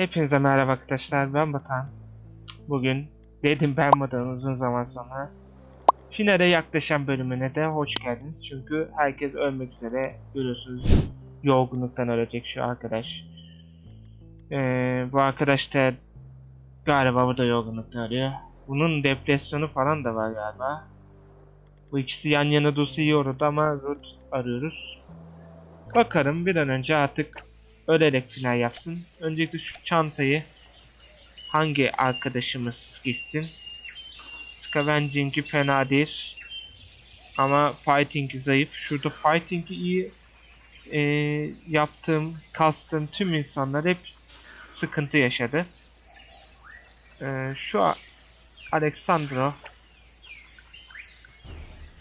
Hepinize merhaba arkadaşlar ben Batan. Bugün dedim ben uzun zaman sonra finale yaklaşan bölümüne de hoş geldiniz. Çünkü herkes ölmek üzere görüyorsunuz yorgunluktan ölecek şu arkadaş. Ee, bu arkadaş da galiba bu da yorgunluktan ölüyor. Bunun depresyonu falan da var galiba. Bu ikisi yan yana dursa iyi ama Ruth arıyoruz. Bakarım bir an önce artık ölerek final yapsın. Öncelikle şu çantayı hangi arkadaşımız gitsin? Scavenging'i fena değil. Ama fighting'i zayıf. Şurada fighting'i iyi e, yaptığım, kastığım tüm insanlar hep sıkıntı yaşadı. E, şu Alexandro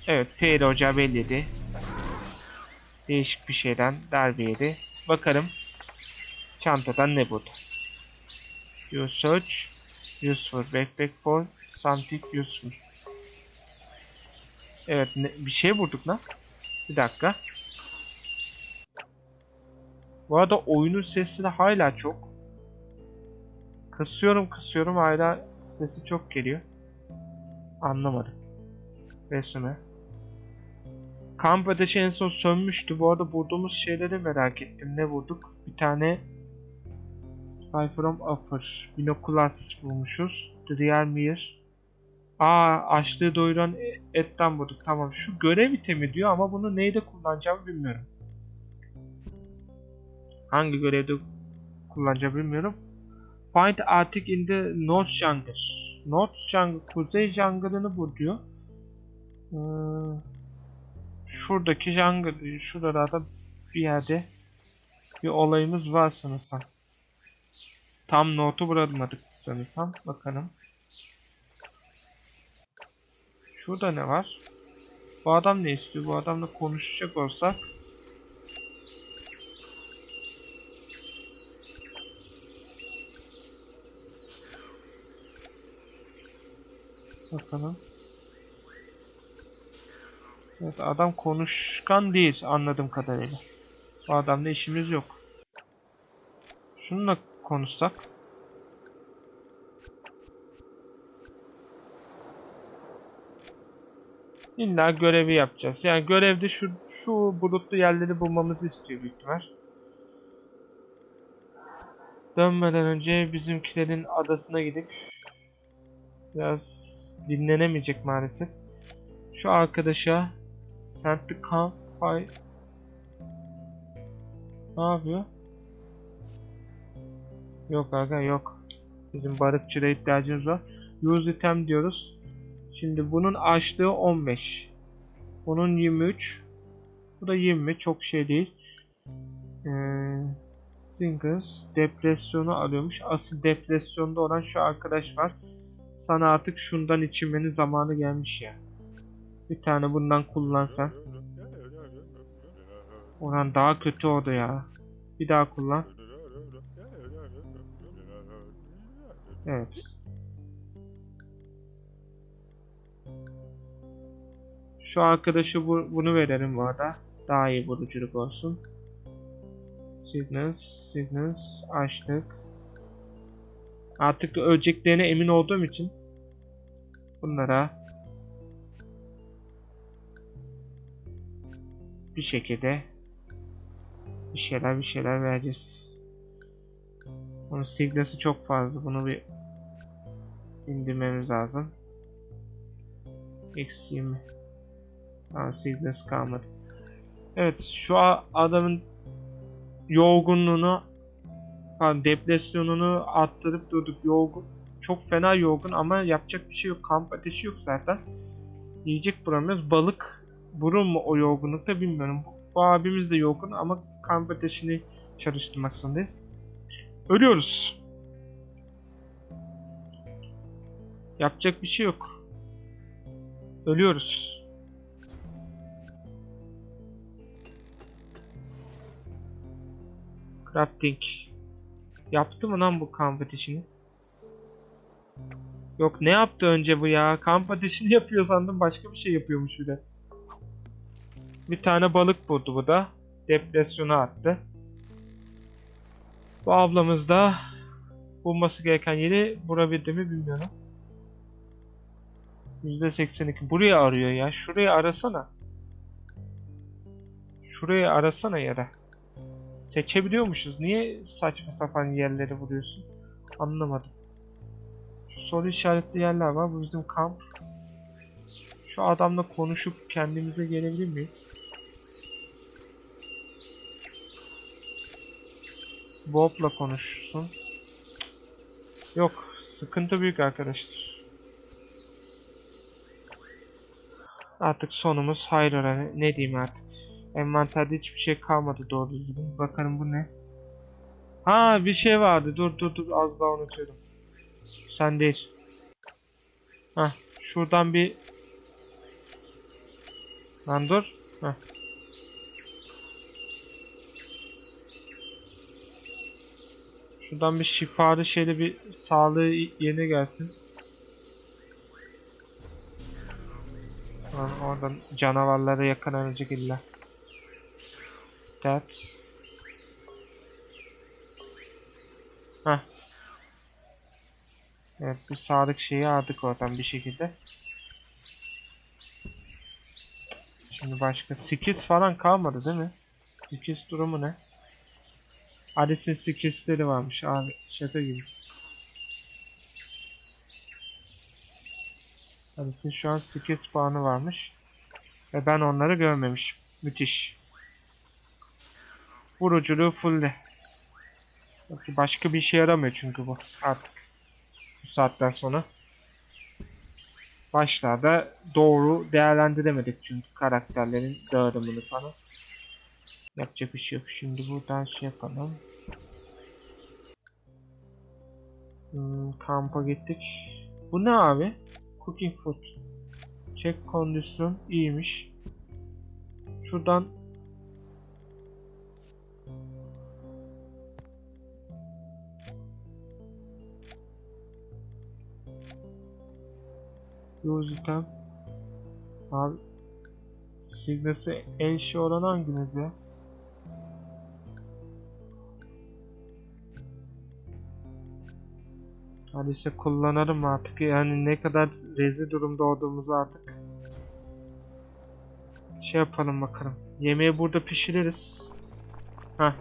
Evet, Pierre Hoca belliydi. Değişik bir şeyden darbe yedi. Bakalım çantadan ne buldu. You search useful backpack for something useful. Evet ne, bir şey bulduk lan. Bir dakika. Bu arada oyunun sesi de hala çok. Kısıyorum kısıyorum hala sesi çok geliyor. Anlamadım. Resme. Kamp ateşi en son sönmüştü. Bu arada bulduğumuz şeyleri merak ettim. Ne bulduk? Bir tane Spy from Upper. Binoculars bulmuşuz. Real Mirror. Aa açlığı doyuran e- etten bulduk. Tamam. Şu görev itemi diyor ama bunu neyde kullanacağımı bilmiyorum. Hangi görevde kullanacağımı bilmiyorum. Find Arctic in the North Jungle. North Jungle, Kuzey Jungle'ını bul diyor. Ee, şuradaki jungle, şuralarda bir yerde bir olayımız var sanırsam. Tam notu bulamadık sanırsam. Bakalım. Şurada ne var? Bu adam ne istiyor? Bu adamla konuşacak olsak. Bakalım. Evet adam konuşkan değil anladığım kadarıyla. Bu adamla işimiz yok. Şununla konuşsak. İlla görevi yapacağız. Yani görevde şu şu bulutlu yerleri bulmamızı istiyor büyük ihtimal. Dönmeden önce bizimkilerin adasına gidip biraz dinlenemeyecek maalesef. Şu arkadaşa Sent the campfire Ne yapıyor? Yok aga yok. Bizim barıkçıda ihtiyacımız var. Use item diyoruz. Şimdi bunun açlığı 15. Bunun 23. Bu da 20. Çok şey değil. Ee, Singles depresyonu alıyormuş. Asıl depresyonda olan şu arkadaş var. Sana artık şundan içmenin zamanı gelmiş ya. Bir tane bundan kullansan. Oran daha kötü oldu ya. Bir daha kullan. Evet. Şu arkadaşı bu, bunu verelim bu arada. Daha iyi vuruculuk olsun. Signals, signals, açlık. Artık öleceklerine emin olduğum için bunlara bir şekilde bir şeyler bir şeyler vereceğiz. Bunun signası çok fazla. Bunu bir indirmemiz lazım. Eksi 20. Tamam signası kalmadı. Evet şu adamın yorgunluğunu pardon, depresyonunu arttırıp durduk yorgun. Çok fena yorgun ama yapacak bir şey yok. Kamp ateşi yok zaten. Yiyecek bulamıyoruz. Balık vurur mu o yorgunlukta bilmiyorum. Bu, bu abimiz de yorgun ama kamp ateşini çalıştırmak zorundayız. Ölüyoruz. Yapacak bir şey yok. Ölüyoruz. Crafting. Yaptı mı lan bu kamp ateşini? Yok ne yaptı önce bu ya? Kamp ateşini yapıyor sandım başka bir şey yapıyormuş bir de. Bir tane balık buldu bu da. Depresyona attı. Bu ablamız da bulması gereken yeri vurabildi mi bilmiyorum. %82. Buraya arıyor ya. Şurayı arasana. Şurayı arasana yere. Seçebiliyormuşuz. Niye saçma sapan yerleri vuruyorsun? Anlamadım. Şu soru işaretli yerler var. Bu bizim kamp. Şu adamla konuşup kendimize gelebilir miyiz? Bob'la konuşsun. Yok. Sıkıntı büyük arkadaşlar. Artık sonumuz hayır oranı. Ne diyeyim artık. Envanterde hiçbir şey kalmadı doğru düzgün. Bakalım bu ne? Ha bir şey vardı. Dur dur dur az daha unutuyorum. Sen değil. Ha şuradan bir Lan dur. Heh. Şuradan bir şifalı şeyle bir sağlığı yerine gelsin. Oradan canavarlara yakalanacak illa. That. Heh. Evet bir sağlık şeyi aldık oradan bir şekilde. Şimdi başka skills falan kalmadı değil mi? Skills durumu ne? Alice'in skillsleri varmış abi. Şaka gibi. Alice'in şu an skills puanı varmış. Ve ben onları görmemişim. Müthiş. Vuruculuğu fulle. Başka bir işe yaramıyor çünkü bu artık. Bu saatten sonra başlarda doğru değerlendiremedik çünkü karakterlerin dağılımını falan. Yapacak bir şey yok. Şimdi buradan şey yapalım. Hmm, kampa gittik. Bu ne abi? Cooking food. Check kondisyon iyiymiş. Şuradan Use item. Abi Signası en şey olan hanginiz ya? İşte kullanırım artık yani ne kadar rezil durumda olduğumuzu artık şey yapalım bakalım. Yemeği burada pişiririz. Hah.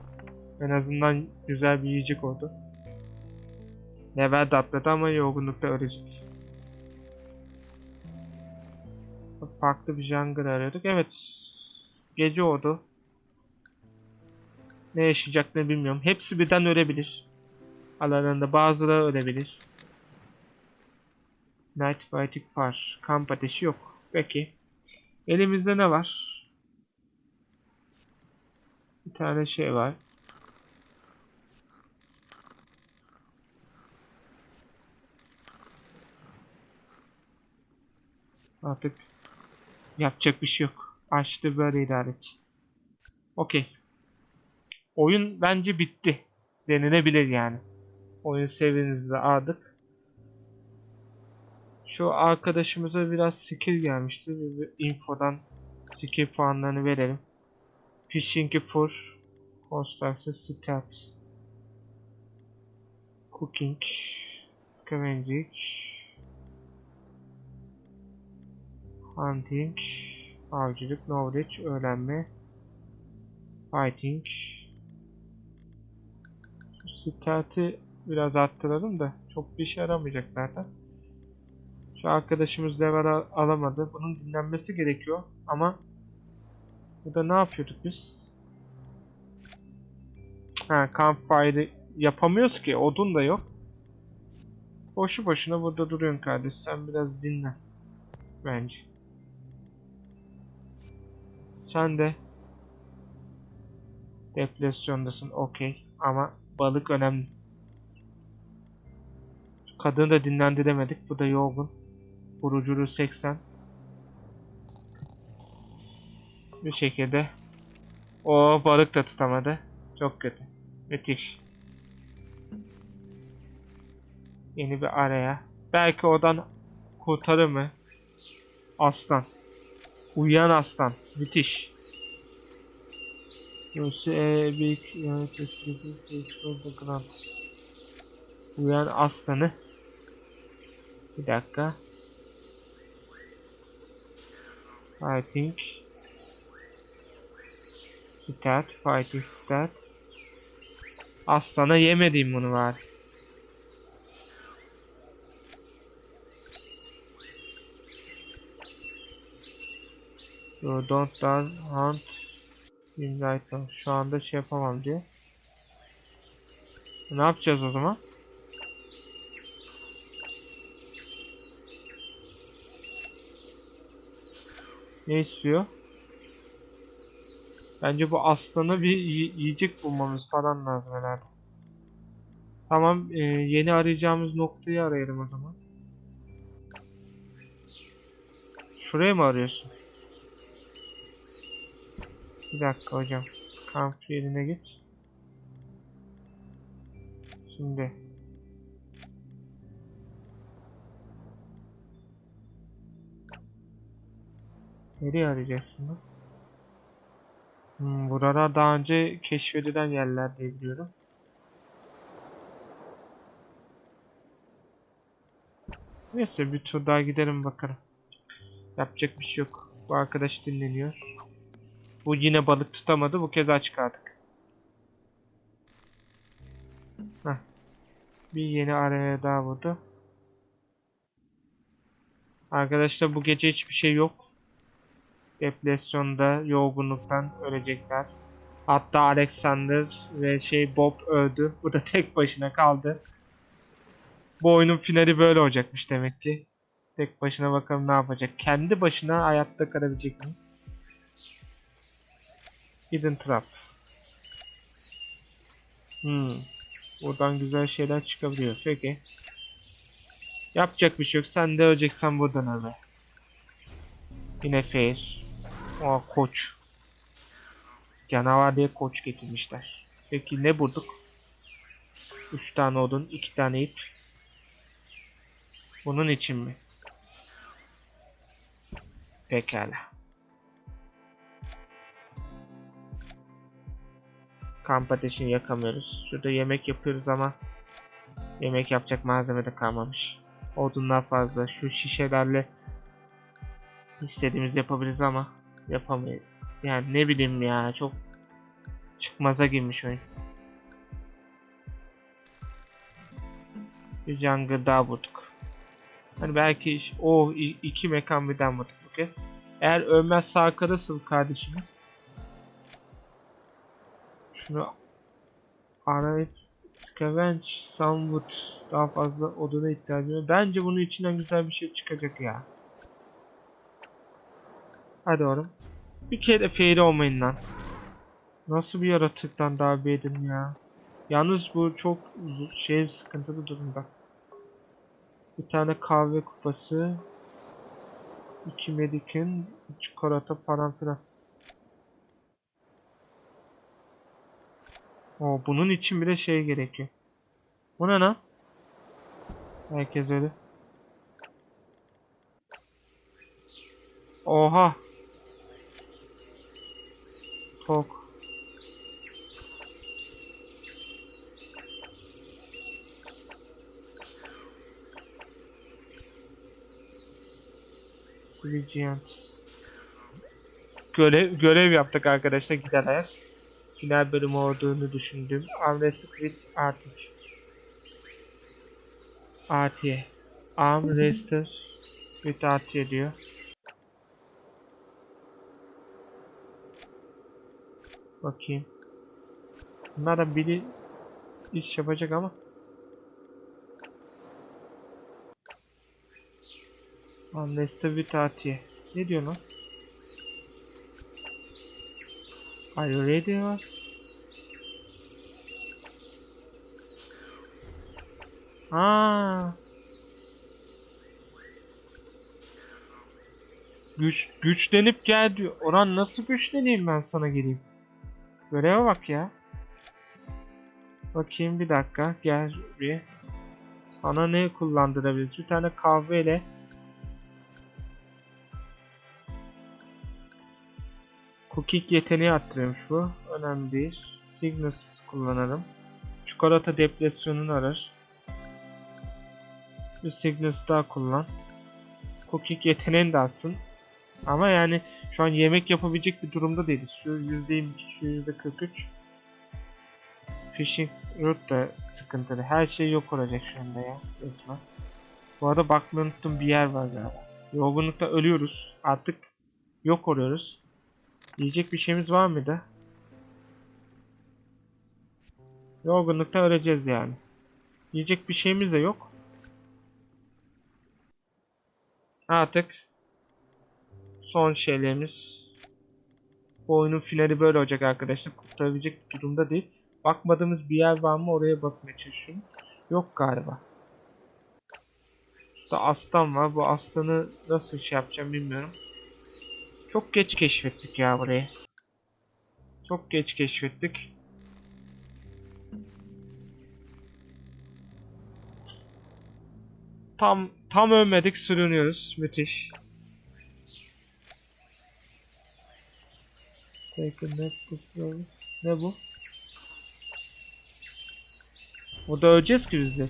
En azından güzel bir yiyecek oldu. Level de atladı ama yorgunlukta ölecek. Farklı bir jungle arıyorduk. Evet. Gece oldu. Ne yaşayacaklarını bilmiyorum. Hepsi birden ölebilir. Aralarında bazıları ölebilir. Night Fighting var. Kamp ateşi yok. Peki. Elimizde ne var? Bir tane şey var. Artık yapacak bir şey yok. Açtı böyle idare et. Okey. Oyun bence bitti. Denilebilir yani. Oyun seviyenizi aldık. Şu arkadaşımıza biraz skill gelmişti. İnfodan skill puanlarını verelim. Fishing for Construction Stats Cooking Scavenging Hunting Avcılık Knowledge Öğrenme Fighting stat'i biraz arttıralım da çok bir işe yaramayacak zaten. Şu arkadaşımız level al- alamadı. Bunun dinlenmesi gerekiyor ama burada ne yapıyorduk biz? Ha campfire yapamıyoruz ki. Odun da yok. Boşu boşuna burada duruyorsun kardeş. Sen biraz dinlen. Bence. Sen de depresyondasın. Okey. Ama balık önemli. Kadını da dinlendiremedik. Bu da yorgun. Vuruculuğu 80. Bir şekilde. O balık da tutamadı. Çok kötü. Müthiş. Yeni bir araya. Belki oradan kurtarır mı? Aslan. Uyuyan aslan. Müthiş. e, You see a big uh, the grant. Uyan aslanı. Bir dakika. I think Start, fighting start. Aslana yemediğim bunu var. You don't done hunt in now. Şu anda şey yapamam diye. Ne yapacağız o zaman? Ne istiyor? Bence bu aslanı bir yi- yiyecek bulmamız falan lazım herhalde. Tamam, e, yeni arayacağımız noktayı arayalım o zaman. Şuraya mı arıyorsun? Bir dakika hocam. Kamp yerine git. Şimdi. Nereye arayacaksın lan? Hmm, buralar daha önce keşfedilen yerler diye biliyorum. Neyse bir tur daha gidelim bakalım. Yapacak bir şey yok. Bu arkadaş dinleniyor. Bu yine balık tutamadı. Bu kez aç kaldık. Heh. Bir yeni araya daha vurdu. Arkadaşlar bu gece hiçbir şey yok. Depresyonda, yorgunluktan ölecekler. Hatta Alexander ve şey Bob öldü. Bu da tek başına kaldı. Bu oyunun finali böyle olacakmış demek ki. Tek başına bakalım ne yapacak. Kendi başına hayatta kalabilecek mi? Hidden Trap. Hmm. Buradan güzel şeyler çıkabiliyor. Peki. Yapacak bir şey yok. Sen de öleceksen buradan öle. Yine face. Aa koç. Canavar diye koç getirmişler. Peki ne bulduk? 3 tane odun, 2 tane ip. Bunun için mi? Pekala. Kamp ateşini yakamıyoruz. Şurada yemek yapıyoruz ama yemek yapacak malzeme de kalmamış. Odunlar fazla. Şu şişelerle istediğimiz yapabiliriz ama yapamayız. Yani ne bileyim ya çok çıkmaza girmiş oyun. Bir jungle daha bulduk. Hani belki o i- iki mekan birden bulduk bu kez. Eğer ölmez sağ karısın kardeşimiz. Şunu arayıp scavenge some wood daha fazla oduna ihtiyacım var. Bence bunun içinden güzel bir şey çıkacak ya. Hadi oğlum. Bir kere fail olmayın lan. Nasıl bir yaratıktan daha beğendim ya. Yalnız bu çok şey sıkıntılı durumda. Bir tane kahve kupası. iki medikin, çikolata falan filan. O bunun için bile şey gerekiyor. Bu ne lan? Herkes öyle. Oha. Tok. Regent. Görev, görev yaptık arkadaşlar gider ayak. Final bölümü olduğunu düşündüm. Armrested with Arctic. Artiye. Armrested with Artiye diyor. Bakayım. Bunlardan biri iş yapacak ama. Armrested with Artiye. Ne diyor lan? Are you ready lan? Aa. Güç güçlenip gel diyor. Orhan nasıl güçleneyim ben sana geleyim? Göreve bak ya. Bakayım bir dakika. Gel bir. Sana ne kullandırabiliriz? Bir tane kahveyle Cooking yeteneği arttırıyormuş bu. Önemli değil. Cygnus kullanalım. Çikolata depresyonunu arar. Bir Cygnus daha kullan. Cooking yeteneğini de atsın. Ama yani şu an yemek yapabilecek bir durumda değiliz. Şu %22, şu %43. Fishing root da sıkıntılı. Her şey yok olacak şu anda ya. Resmen. Bu arada bakmayı unuttum bir yer var galiba. Yorgunlukta ölüyoruz. Artık yok oluyoruz. Yiyecek bir şeyimiz var mıydı? Yorgunlukta öleceğiz yani. Yiyecek bir şeyimiz de yok. Artık son şeylerimiz bu oyunun finali böyle olacak arkadaşlar. Kurtarabilecek durumda değil. Bakmadığımız bir yer var mı oraya bakmaya çalışıyorum. Yok galiba. Burada aslan var. Bu aslanı nasıl şey yapacağım bilmiyorum. Çok geç keşfettik ya burayı. Çok geç keşfettik. Tam tam ölmedik sürünüyoruz. Müthiş. Ne bu? Burada öleceğiz ki biz de.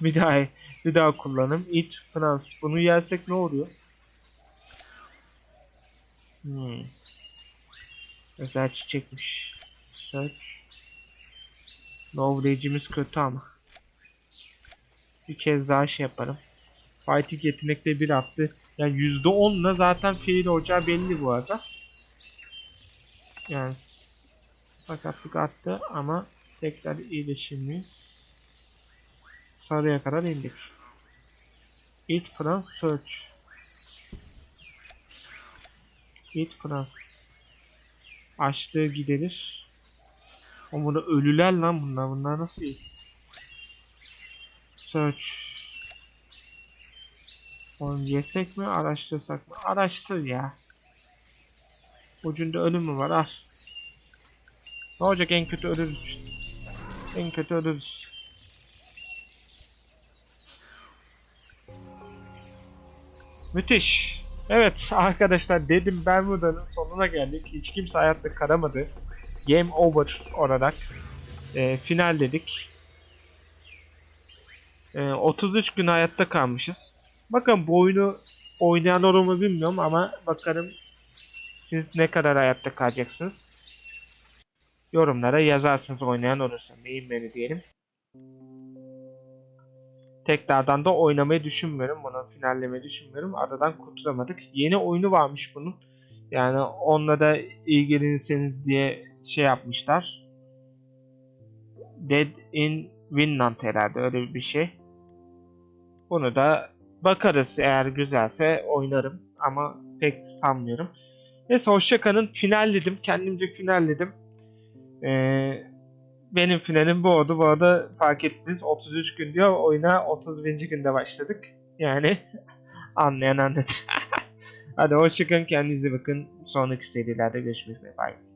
Bir daha bir daha kullanım. It Frans. Bunu yersek ne oluyor? Hmm. Özel çiçekmiş. Search. Knowledge'imiz kötü ama. Bir kez daha şey yaparım. Fighting yetenekte bir attı. Yani %10'la zaten fail olacağı belli bu arada. Yani sakatlık attı ama tekrar iyileşimli. Sarıya kadar indik. Eat France Search. Eat France. Açlığı giderir. O burada ölüler lan bunlar. Bunlar nasıl iyi? Search. Onu yesek mi araştırsak mı? Araştır ya. Ucunda ölüm mü var? Al. Ne olacak en kötü ölürüz. En kötü ölürüz. Müthiş. Evet arkadaşlar dedim Bermuda'nın sonuna geldik. Hiç kimse hayatta kalamadı. Game over olarak e, final dedik. E, 33 gün hayatta kalmışız. Bakın bu oyunu oynayan olur mu bilmiyorum ama bakalım siz ne kadar hayatta kalacaksınız. Yorumlara yazarsınız oynayan olursa. Neyin beni diyelim. Tekrardan da oynamayı düşünmüyorum. Bunu finallemeyi düşünmüyorum. Aradan kurtulamadık. Yeni oyunu varmış bunun. Yani onunla da ilgilenirseniz diye şey yapmışlar. Dead in Vinland herhalde öyle bir şey. Bunu da bakarız eğer güzelse oynarım ama pek sanmıyorum. Neyse hoşçakalın. Finalledim. Kendimce finalledim. Ee, benim finalim bu oldu. Bu arada fark ettiniz 33 gün diyor. Oyuna 31. günde başladık. Yani anlayan anladı. Hadi hoşçakalın. Kendinize bakın. Sonraki serilerde görüşmek üzere. Bye.